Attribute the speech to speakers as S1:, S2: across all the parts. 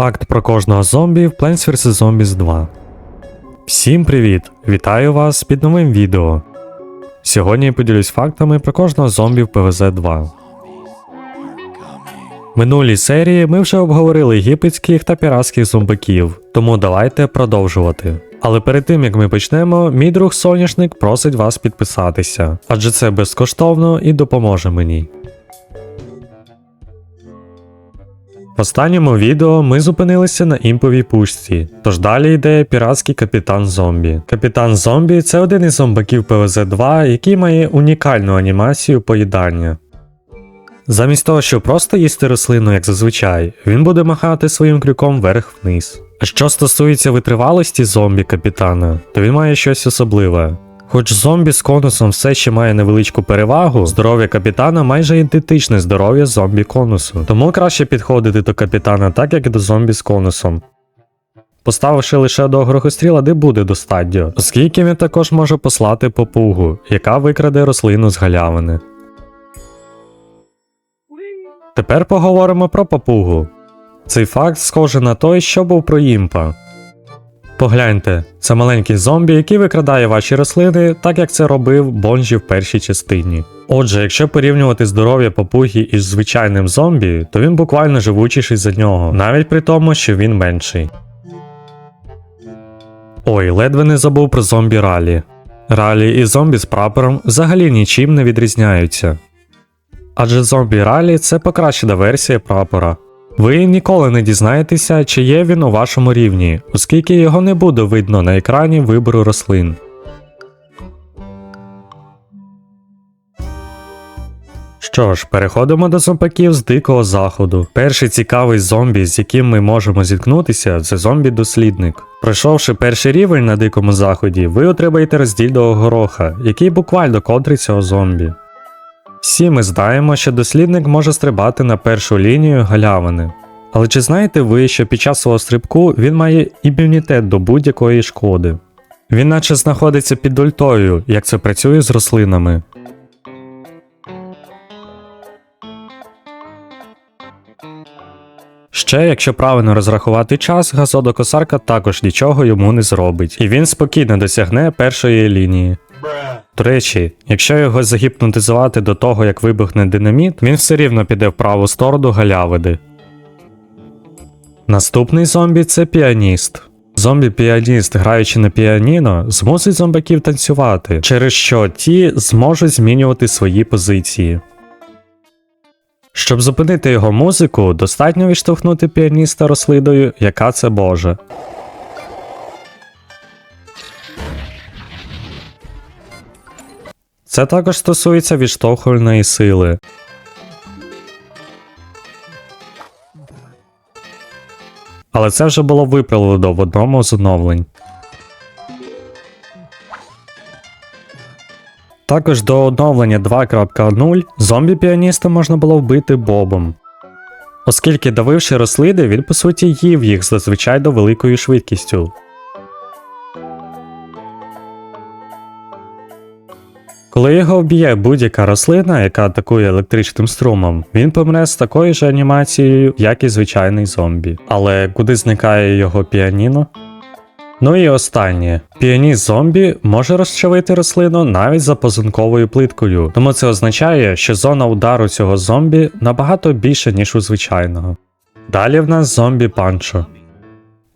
S1: Факт про кожного зомбі в Plants vs. Zombies 2. Всім привіт! Вітаю вас під новим відео. Сьогодні я поділюсь фактами про кожного зомбі в PvZ 2. В минулій серії ми вже обговорили єгипетських та піратських зомбаків, тому давайте продовжувати. Але перед тим як ми почнемо, мій друг соняшник просить вас підписатися, адже це безкоштовно і допоможе мені. В останньому відео ми зупинилися на імповій пушці, тож далі йде піратський капітан зомбі. Капітан зомбі це один із зомбаків ПВЗ 2, який має унікальну анімацію поїдання. Замість того, щоб просто їсти рослину, як зазвичай, він буде махати своїм крюком вверх-вниз. А що стосується витривалості зомбі капітана, то він має щось особливе. Хоч зомбі з конусом все ще має невеличку перевагу, здоров'я капітана майже ідентичне здоров'я зомбі конусу. Тому краще підходити до капітана так, як і до зомбі з конусом. Поставивши лише до грохостріла, де буде достатньо, оскільки він також може послати попугу, яка викраде рослину з галявини. Тепер поговоримо про попугу. Цей факт схожий на той, що був про імпа. Погляньте, це маленький зомбі, який викрадає ваші рослини, так як це робив Бонжі в першій частині. Отже, якщо порівнювати здоров'я папуги із звичайним зомбі, то він буквально живучіший за нього, навіть при тому, що він менший. Ой, ледве не забув про зомбі ралі. Ралі і зомбі з прапором взагалі нічим не відрізняються. Адже зомбі ралі це покращена версія прапора. Ви ніколи не дізнаєтеся, чи є він у вашому рівні, оскільки його не буде видно на екрані вибору рослин. Що ж, переходимо до зомбаків з дикого заходу. Перший цікавий зомбі, з яким ми можемо зіткнутися, це зомбі-дослідник. Пройшовши перший рівень на дикому заході, ви отримаєте роздільного гороха, який буквально контрить цього зомбі. Всі ми знаємо, що дослідник може стрибати на першу лінію галявини. Але чи знаєте ви, що під час свого стрибку він має імунітет до будь-якої шкоди? Він наче знаходиться під ультою, як це працює з рослинами. Ще, якщо правильно розрахувати час, газодокосарка також нічого йому не зробить, і він спокійно досягне першої лінії. До речі, якщо його загіпнотизувати до того, як вибухне динаміт, він все рівно піде в праву сторону галявини. Наступний зомбі це піаніст. Зомбі-піаніст, граючи на піаніно, змусить зомбаків танцювати, через що ті зможуть змінювати свої позиції. Щоб зупинити його музику, достатньо відштовхнути піаніста рослиною, яка це Боже. Це також стосується відштовхувальної сили. Але це вже було виправлено в одному з оновлень. Також до оновлення 2.0 зомбі-піаніста можна було вбити бобом. Оскільки давивши рослини, він по суті їв їх зазвичай до великою швидкістю. Коли його вб'є будь-яка рослина, яка атакує електричним струмом, він помре з такою ж анімацією, як і звичайний зомбі. Але куди зникає його піаніно? Ну і останнє. Піаніст зомбі може розчавити рослину навіть за позунковою плиткою, тому це означає, що зона удару цього зомбі набагато більша, ніж у звичайного. Далі в нас зомбі панчо.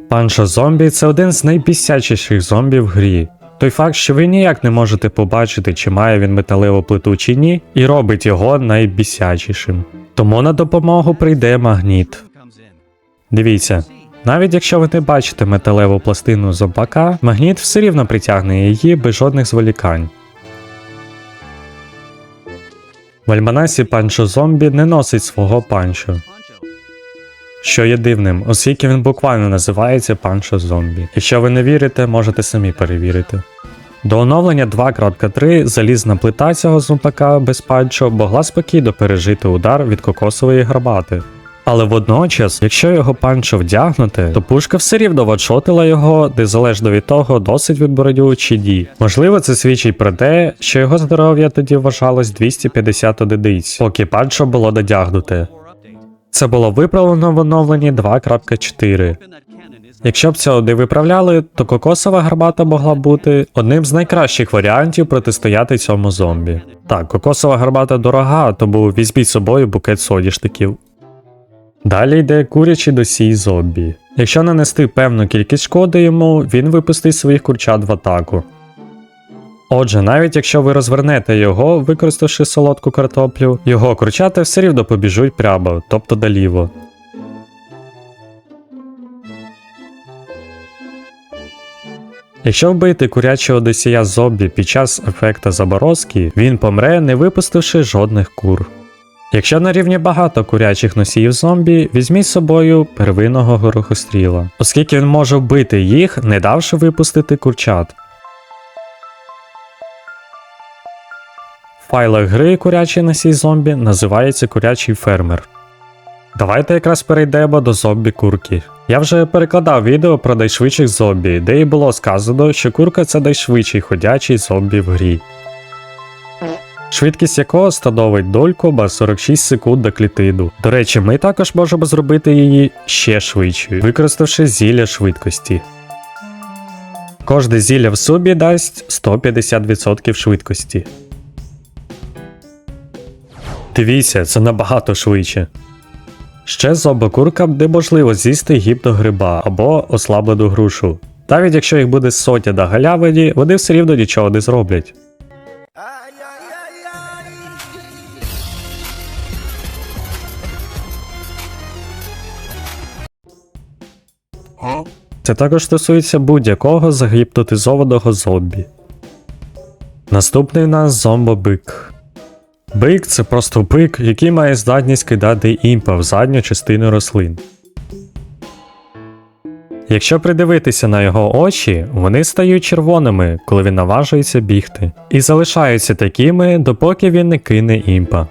S1: Панчо зомбі це один з найбісячіших зомбі в грі. Той факт, що ви ніяк не можете побачити, чи має він металеву плиту чи ні, і робить його найбісячішим. Тому на допомогу прийде магніт. Дивіться, навіть якщо ви не бачите металеву пластину зомбака, магніт все рівно притягне її без жодних зволікань. В альманасі панчо зомбі не носить свого панчо. Що є дивним, оскільки він буквально називається панчо зомбі. Якщо ви не вірите, можете самі перевірити. До оновлення 2.3 залізна плита цього зомбака без панчо могла спокійно пережити удар від кокосової гарбати. Але водночас, якщо його панчо вдягнути, то пушка все рівно ваншотила його, незалежно від того, досить від боротьбу чи ні. Можливо, це свідчить про те, що його здоров'я тоді вважалось 250 одиниць, поки панчо було додягнуте. Це було виправлено в оновленні 2.4. Якщо б цього не виправляли, то кокосова гарбата могла бути одним з найкращих варіантів протистояти цьому зомбі. Так, кокосова гарбата дорога, тому візьміть з собою букет соняшників. Далі йде курячий досій зомбі. Якщо нанести певну кількість шкоди йому, він випустить своїх курчат в атаку. Отже, навіть якщо ви розвернете його, використавши солодку картоплю, його курчата все рівно побіжуть прямо, тобто доліво. Якщо вбити курячого досія зомбі під час ефекта заморозки, він помре, не випустивши жодних кур. Якщо на рівні багато курячих носіїв зомбі, візьміть з собою первинного горохостріла, оскільки він може вбити їх, не давши випустити курчат. Файлах гри курячий носій зомбі називається курячий фермер. Давайте якраз перейдемо до зомбі курки. Я вже перекладав відео про найшвидших зомбі, де і було сказано, що курка це найшвидший ходячий зомбі в грі. Швидкість якого становить 0,46 секунд до клітину. До речі, ми також можемо зробити її ще швидшою, використавши зілля швидкості. Кожне зілля в сумі дасть 150% швидкості. Дивіться, це набагато швидше. Ще зомбокуркам неможливо з'їсти гіпногриба або ослаблену грушу. Навіть якщо їх буде сотня на галявині, вони все рівно нічого не зроблять. Це також стосується будь-якого загіпнотизованого зомбі. Наступний у нас зомбобик. Бик це просто бик, який має здатність кидати імпа в задню частину рослин. Якщо придивитися на його очі, вони стають червоними, коли він наважується бігти, і залишаються такими, допоки він не кине імпа.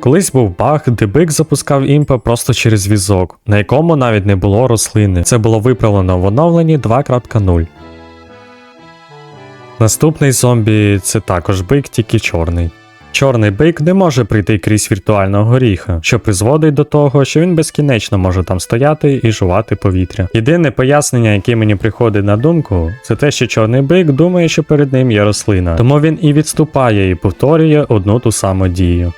S1: Колись був баг, де бик запускав імпа просто через візок, на якому навіть не було рослини. Це було виправлено в оновленні 2.0. Наступний зомбі це також бик, тільки чорний. Чорний бик не може прийти крізь віртуального горіха, що призводить до того, що він безкінечно може там стояти і жувати повітря. Єдине пояснення, яке мені приходить на думку, це те, що чорний бик думає, що перед ним є рослина, тому він і відступає і повторює одну ту саму дію.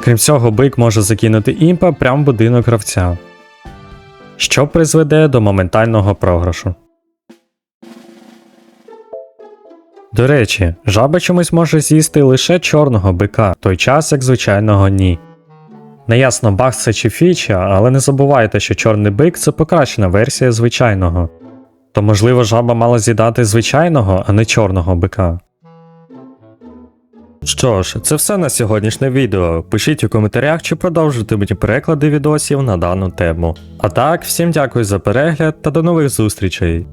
S1: Крім цього, бик може закинути імпа прямо в будинок гравця, що призведе до моментального програшу. До речі, жаба чомусь може з'їсти лише чорного бика, той час як звичайного ні. Неясно, баг це чи фіча, але не забувайте, що чорний бик це покращена версія звичайного. То можливо жаба мала з'їдати звичайного, а не чорного бика. Що ж, це все на сьогоднішнє відео. Пишіть у коментарях, чи продовжити мені переклади відосів на дану тему. А так, всім дякую за перегляд та до нових зустрічей.